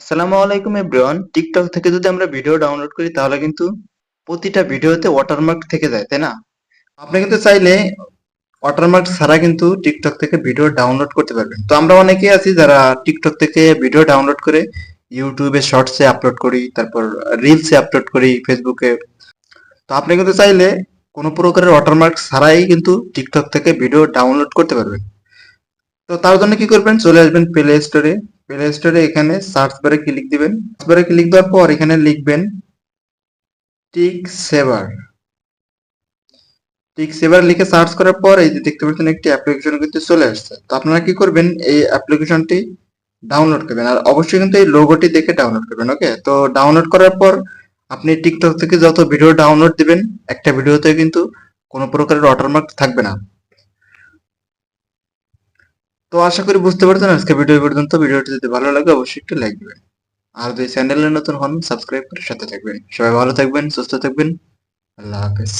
আসসালামু আলাইকুম everyone. TikTok থেকে যদি আমরা ভিডিও ডাউনলোড করি, তাহলে কিন্তু প্রতিটা ভিডিওতে ওয়াটারমার্ক থেকে যায়, তাই না? আপনি কিন্তু চাইলে ওয়াটারমার্ক ছাড়া কিন্তু টিকটক থেকে ভিডিও ডাউনলোড করতে পারবেন। তো আমরা অনেকেই আছি যারা টিকটক থেকে ভিডিও ডাউনলোড করে ইউটিউবে শর্টসে আপলোড করি, তারপর রিলসে আপলোড করি ফেসবুকে তো আপনি কিন্তু চাইলে কোনো প্রকারের ওয়াটারমার্ক ছাড়াই কিন্তু টিকটক থেকে ভিডিও ডাউনলোড করতে পারবেন। তো তার জন্য কি করবেন? চলে আসবেন প্লে স্টোরে প্লে স্টোরে এখানে সার্চ বারে ক্লিক দিবেন। সার্চ বারে ক্লিক দেওয়ার পর এখানে লিখবেন টিক সেভার টিক সেভার লিখে সার্চ করার পর এই যে দেখতে পাচ্ছেন একটি অ্যাপ্লিকেশন কিন্তু চলে আসছে। তো আপনারা কি করবেন? এই অ্যাপ্লিকেশনটি ডাউনলোড করবেন। আর অবশ্যই কিন্তু এই লোগোটি দেখে ডাউনলোড করবেন ওকে তো ডাউনলোড করার পর আপনি টিকটক থেকে যত ভিডিও ডাউনলোড দিবেন, একটা ভিডিওতে কিন্তু কোনো প্রকারের ওয়াটারমার্ক থাকবে না। তো আশা করি বুঝতে পারছেন আজকে ভিডিও পর্যন্ত। ভিডিওটি যদি ভালো লাগে, অবশ্যই একটু লাইক দেবেন। আর যদি চ্যানেলে নতুন হন সাবস্ক্রাইব করে সাথে থাকবেন। সবাই ভালো থাকবেন, সুস্থ থাকবেন। আল্লাহ হাফেজ।